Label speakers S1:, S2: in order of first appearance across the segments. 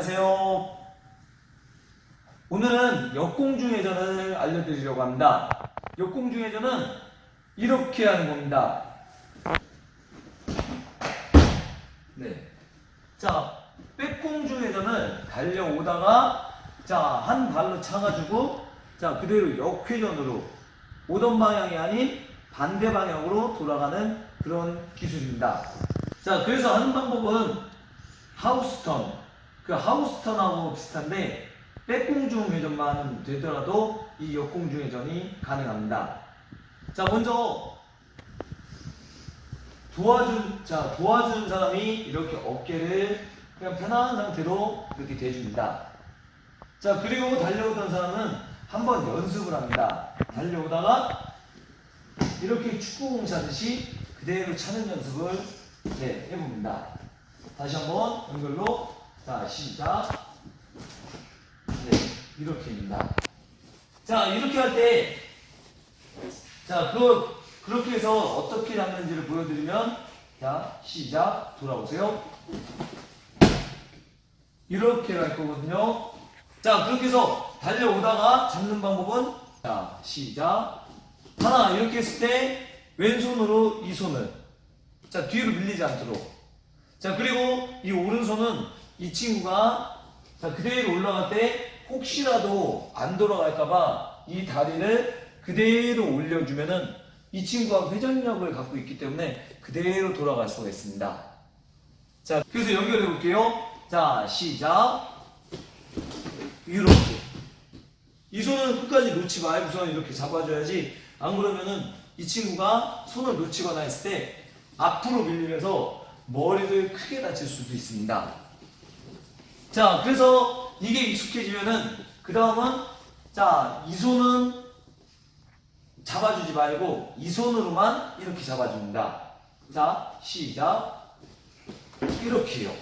S1: 안녕하세요. 오늘은 역공중회전을 알려드리려고 합니다. 역공중회전은 이렇게 하는 겁니다. 네. 자, 백공중회전을 달려오다가 자, 한 발로 차가지고 자, 그대로 역회전으로 오던 방향이 아닌 반대 방향으로 돌아가는 그런 기술입니다. 자, 그래서 하는 방법은 하우스턴. 그 하우스턴하고 비슷한데 백공중 회전만 되더라도 이 역공중 회전이 가능합니다. 자, 먼저 도와준 자 도와주는 사람이 이렇게 어깨를 그냥 편안한 상태로 이렇게 대줍니다. 자 그리고 달려오던 사람은 한번 연습을 합니다. 달려오다가 이렇게 축구공 차듯이 그대로 차는 연습을 네, 해봅니다. 다시 한번 연결로 자 시작. 네 이렇게입니다. 자 이렇게 할 때 자, 그, 그렇게 해서 어떻게 잡는지를 보여드리면, 자, 시작, 돌아오세요. 이렇게 갈 거거든요. 자, 그렇게 해서 달려오다가 잡는 방법은, 자, 시작. 하나, 이렇게 했을 때, 왼손으로 이 손을, 자, 뒤로 밀리지 않도록. 자, 그리고 이 오른손은 이 친구가, 자, 그대로 올라갈 때, 혹시라도 안 돌아갈까봐 이 다리를 그대로 올려주면은 이 친구가 회전력을 갖고 있기 때문에 그대로 돌아갈 수가 있습니다. 자, 그래서 연결해 볼게요. 자, 시작. 이렇게. 이 손은 끝까지 놓지 말고 우선 이렇게 잡아줘야지. 안 그러면은 이 친구가 손을 놓치거나 했을 때 앞으로 밀리면서 머리를 크게 다칠 수도 있습니다. 자, 그래서 이게 익숙해지면은 그 다음은 자, 이 손은 잡아주지 말고 이 손으로만 이렇게 잡아줍니다. 자, 시작. 이렇게요.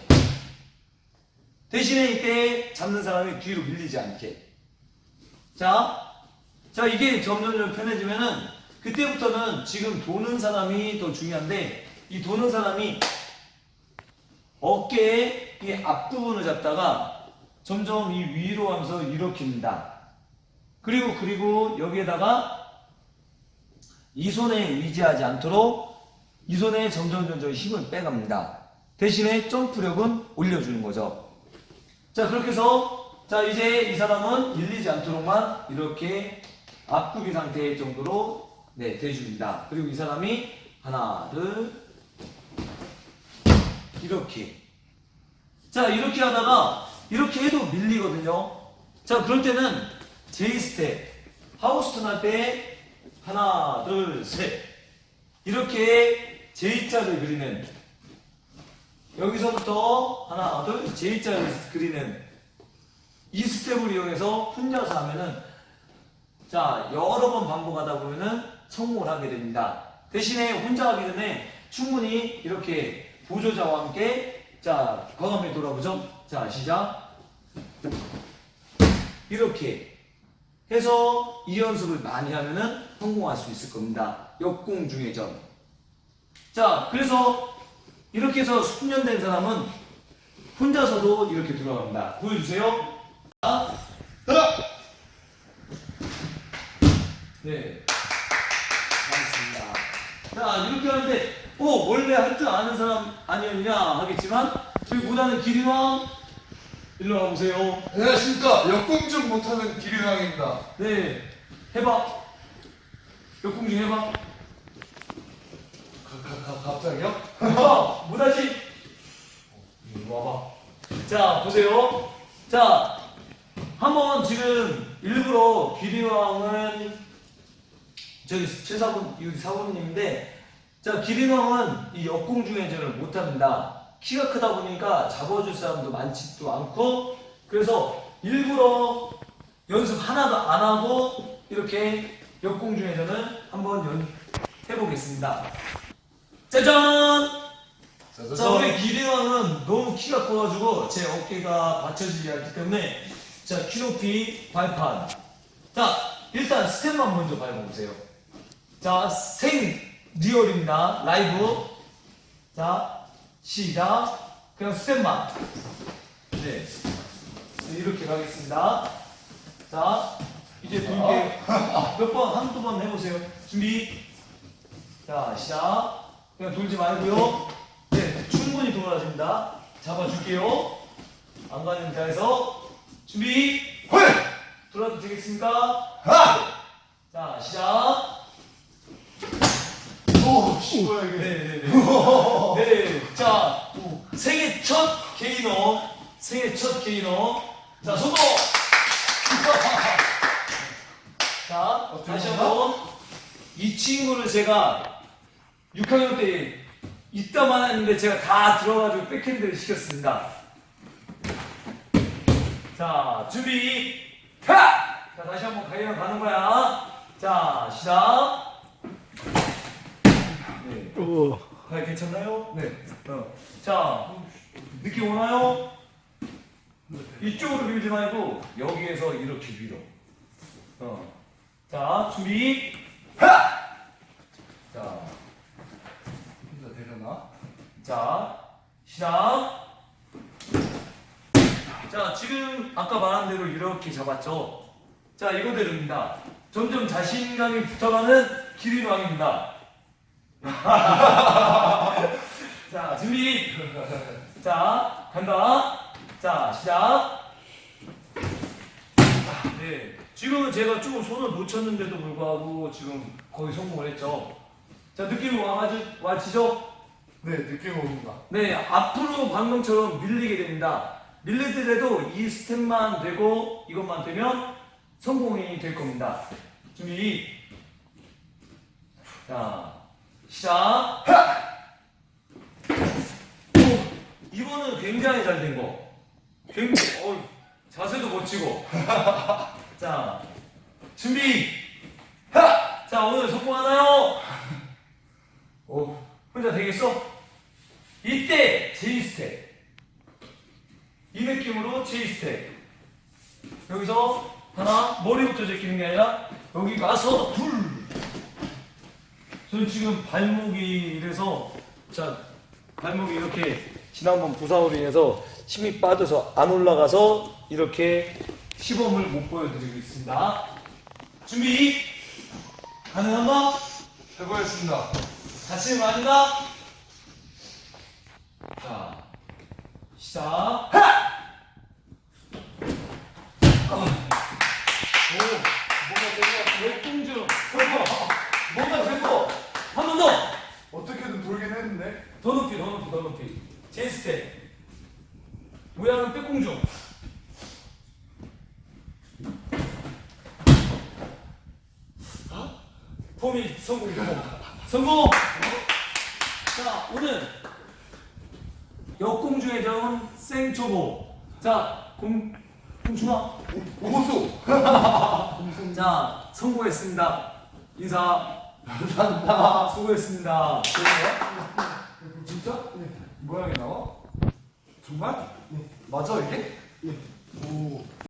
S1: 대신에 이때 잡는 사람이 뒤로 밀리지 않게. 자, 자 이게 점점 편해지면은 그때부터는 지금 도는 사람이 더 중요한데 이 도는 사람이 어깨의 이 앞부분을 잡다가 점점 이 위로 하면서 이렇게입니다. 그리고 그리고 여기에다가 이 손에 의지하지 않도록 이 손에 점점 점점 힘을 빼갑니다. 대신에 점프력은 올려주는 거죠. 자 그렇게 해서 자 이제 이 사람은 밀리지 않도록만 이렇게 앞구비 상태 정도로 네 대줍니다. 그리고 이 사람이 하나 둘 이렇게 자 이렇게 하다가 이렇게 해도 밀리거든요. 자 그럴 때는 J 스텝 하우스턴 할 때 하나 둘 셋 이렇게 J자를 그리는 여기서부터 하나 둘 J자를 그리는 이 스텝을 이용해서 혼자서 하면은 자 여러 번 반복하다 보면은 성공을 하게 됩니다. 대신에 혼자 하기 전에 충분히 이렇게 보조자와 함께 자 과감히 돌아보죠. 자 시작 이렇게 해서 이 연습을 많이 하면은 성공할 수 있을 겁니다. 역공중회전. 자, 그래서 이렇게 해서 숙련된 사람은 혼자서도 이렇게 돌아갑니다. 보여주세요. 자, 네. 알겠습니다. 자, 이렇게 하는데, 어, 원래 할 줄 아는 사람 아니었냐 하겠지만, 저희보다는 기리왕, 일로 와보세요.
S2: 안녕하십니까 역공중 못하는 기류왕입니다
S1: 네. 해봐. 역공중 해봐.
S2: 가, 가, 가, 갑자기요?
S1: 해봐. 못하지? 이리 와봐. 자, 보세요. 자, 한번 지금 일부러 기리왕은 저기 최사분, 우리 사부님인데, 자, 기리왕은 이 역공중회전을 못합니다. 키가 크다 보니까 잡아줄 사람도 많지도 않고, 그래서 일부러 연습 하나도 안 하고, 이렇게 역공중회전을 한번 연, 해보겠습니다. 짜잔! 자, 우리 기대왕은 너무 키가 커가지고 제 어깨가 받쳐지지 않기 때문에 자, 키높이 발판. 자, 일단 스텝만 먼저 밟아보세요. 자, 생 리얼입니다. 라이브. 자, 시작. 그냥 스텝만. 네. 네, 이렇게 가겠습니다. 자, 이제 돌게 몇 번, 한두 번 해보세요. 준비. 자, 시작. 그냥 돌지 말고요. 네, 충분히 돌아집니다. 잡아줄게요. 안 가는 자에서 준비.
S2: 헐!
S1: 돌아도 되겠습니까?
S2: 하!
S1: 자, 시작. 네네네. 네. 자, 생애 첫 개인어. 생애 첫 개인어. 자, 성공! 자, 다시? 한 번. 이 친구를 제가 6학년 때 있다만 했는데 제가 다 들어가지고 백핸드를 시켰습니다. 자, 준비. 가! 자, 다시 한번 가위랑 가는 거야. 자, 시작. 네. 아, 괜찮나요? 네. 어. 자, 느낌 오나요? 이쪽으로 밀지 말고 여기에서 이렇게 밀어. 어. 자, 준비. 하! 자,
S2: 진짜 되려나?
S1: 자, 시작. 자, 지금 아까 말한 대로 이렇게 잡았죠? 자, 이거대로입니다. 점점 자신감이 붙어가는 기린왕입니다. 자, 준비. 자, 간다. 자, 시작. 네. 지금은 제가 조금 손을 놓쳤는데도 불구하고 지금 거의 성공을 했죠. 자, 느낌 와가지, 와지죠?
S2: 네, 느낌 옵니다.
S1: 네, 앞으로 방금처럼 밀리게 됩니다. 밀리더라도 이 스텝만 되고 이것만 되면 성공이 될 겁니다. 준비. 자, 시작. 오, 이거는 굉장히 잘 된 거. 굉장히, 어, 자세도 멋지고. 자, 준비. 하! 자, 오늘 성공하나요?
S2: 오,
S1: 혼자 되겠어? 이때 J 스텝. 이 느낌으로 J 스텝. 여기서 하나 머리부터 제끼는 게 아니라 여기 가서 둘. 저는 지금 발목이 이래서 자 발목이 이렇게 지난번 부상으로 인해서 힘이 빠져서 안 올라가서 이렇게 시범을 못 보여드리고 있습니다. 준비 가능한가?
S2: 해보겠습니다.
S1: 다치는 거 아닌가? 자, 시작. 하! 어. 오, 뭔가 내가 열공주 설거 뭔가 설거 한번 더!
S2: 어떻게든 돌긴 했는데.
S1: 더 높이, 더 높이, 더 높이. 제스텝. 모양은 빼꼼중. 폼이 성공, 성공. 성공! 자, 오늘 역공중에 적은 생초보. 자, 공, 공중아.
S2: 고수!
S1: 자, 성공했습니다. 인사. 감사합니다. 수고했습니다.
S2: 진짜? 네. 모양이 나와? 정말? 네. 맞아, 이게? 오.